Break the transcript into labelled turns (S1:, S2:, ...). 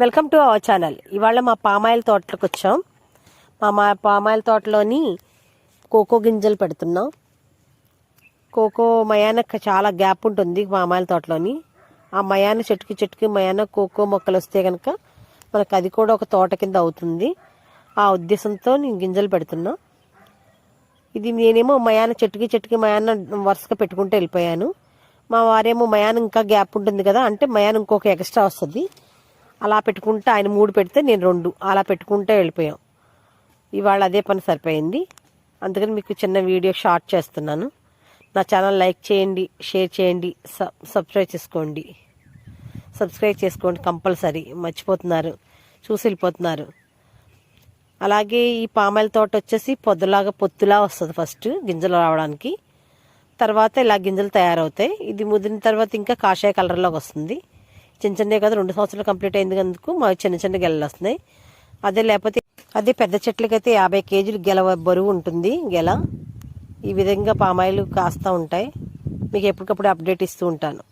S1: Welcome to our channel. ఇవాళ మా palm oil తోటలోకి వచ్చాం మా మా పామాయిల్ తోటలోని కోకో గింజలు పెడుతున్నాం. కోకో మయాన చాలా గ్యాప్ ఉంటుంది పామాయిల్ తోటలోని. ఆ మయాన చెట్టుకి చెట్టుకి మయాన కోకో మొక్కలు వస్తే కనుక మనకు అది కూడా ఒక తోట కింద అవుతుంది. ఆ ఉద్దేశంతో నేను గింజలు పెడుతున్నా. ఇది నేనేమో మయాన చెట్టుకి చెట్టుకి మయాన వరుసగా పెట్టుకుంటూ వెళ్ళిపోయాను. మా వారేమో మయాన ఇంకా గ్యాప్ ఉంటుంది కదా అంటే మయాన ఇంకొక ఎక్స్ట్రా వస్తుంది. అలా పెట్టుకుంటే ఆయన మూడు పెడితే నేను రెండు. అలా పెట్టుకుంటే వెళ్ళిపోయాం. ఇవాళ అదే పని సరిపోయింది. అందుకని మీకు చిన్న వీడియో షార్ట్ చేస్తున్నాను. నా ఛానల్ లైక్ చేయండి షేర్ చేయండి సబ్ సబ్స్క్రైబ్ చేసుకోండి. సబ్స్క్రైబ్ చేసుకోండి కంపల్సరీ. మర్చిపోతున్నారు. చూసి వెళ్ళిపోతున్నారు. అలాగే ఈ పామాయిల తోట వచ్చేసి పొద్దులాగా పొత్తులా వస్తుంది ఫస్ట్ గింజలు రావడానికి. తర్వాత ఇలా గింజలు తయారవుతాయి. ఇది ముదిరిన తర్వాత ఇంకా కాషాయ కలర్లోకి వస్తుంది. చిన్న చిన్నవి కదా రెండు సంవత్సరాలు కంప్లీట్ అయింది అందుకు మా చిన్న చిన్న గెలలు వస్తున్నాయి. అదే లేకపోతే అదే పెద్ద చెట్లకైతే యాభై కేజీలు గెల బరువు ఉంటుంది గెల. ఈ విధంగా పామాయిలు కాస్తూ ఉంటాయి. మీకు ఎప్పటికప్పుడు అప్డేట్ ఇస్తూ ఉంటాను.